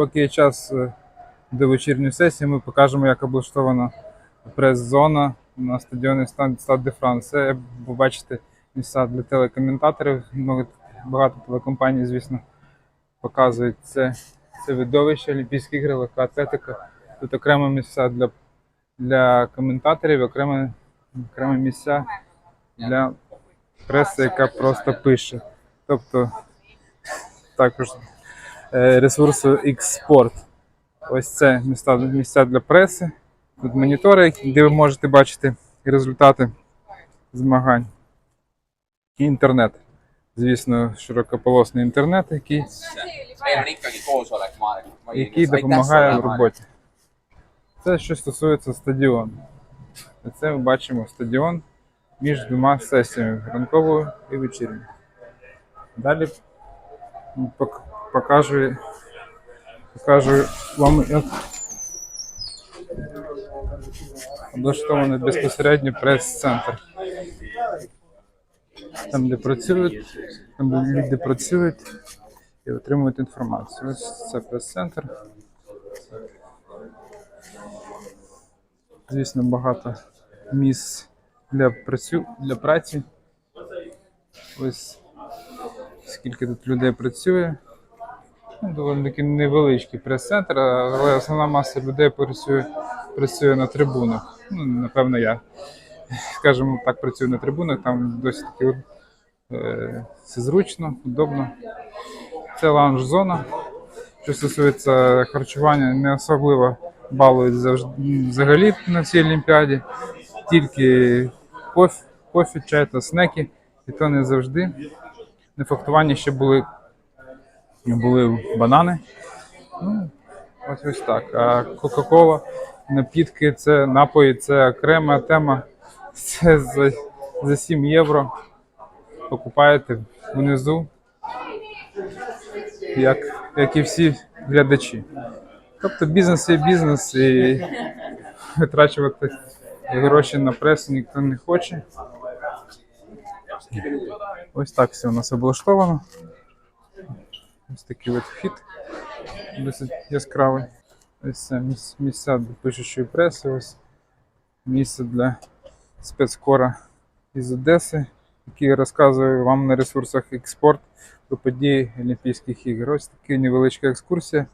Поки є час е, до вечірньої сесії, ми покажемо, як облаштована прес-зона на стадіоні Стад де Франс. Це ви бачите місця для телекоментаторів. Багато телекомпаній, звісно, показують це, це видовище Олімпійські ігри, легка атлетика. Тут окремо місця для, для коментаторів, окремо, окремо місця для преси, яка просто пише. Тобто також ресурсу X-Sport. Ось це місця, місця для преси. Тут монітори, де ви можете бачити результати змагань. І інтернет. Звісно, широкополосний інтернет, який, який допомагає в роботі. Це що стосується стадіону. Це ми бачимо стадіон між двома сесіями ранковою і вечірньою. Далі пок- покажу, покажу вам, як облаштований безпосередньо прес-центр. Там, де працюють, там, де люди працюють і отримують інформацію. Ось це прес-центр. Звісно, багато місць для, працю... для праці. Ось скільки тут людей працює. Ну, доволі таки невеличкий прес-центр, але основна маса людей працює, працює на трибунах. Ну, напевно, я, скажімо так, працюю на трибунах, там досить таки е, все зручно, удобно. Це лаунж-зона. Що стосується харчування, не особливо балують завжди, взагалі на цій Олімпіаді. Тільки кофе, кофе, чай та снеки, і то не завжди. На фактуванні ще були, були банани. Ну, ось ось так. А Кока-Кола, напітки, це напої, це окрема тема. Це за, за 7 євро. Покупаєте внизу, як, як і всі глядачі. Тобто бізнес є бізнес і витрачувати гроші на пресу ніхто не хоче. Ось так все у нас облаштовано. Ось такий от вхід досить яскравий. Ось це міс- місця для пишучої преси, ось місце для спецкора із Одеси, який розказує вам на ресурсах експорт про події Олімпійських ігор. Ось така невеличка екскурсія.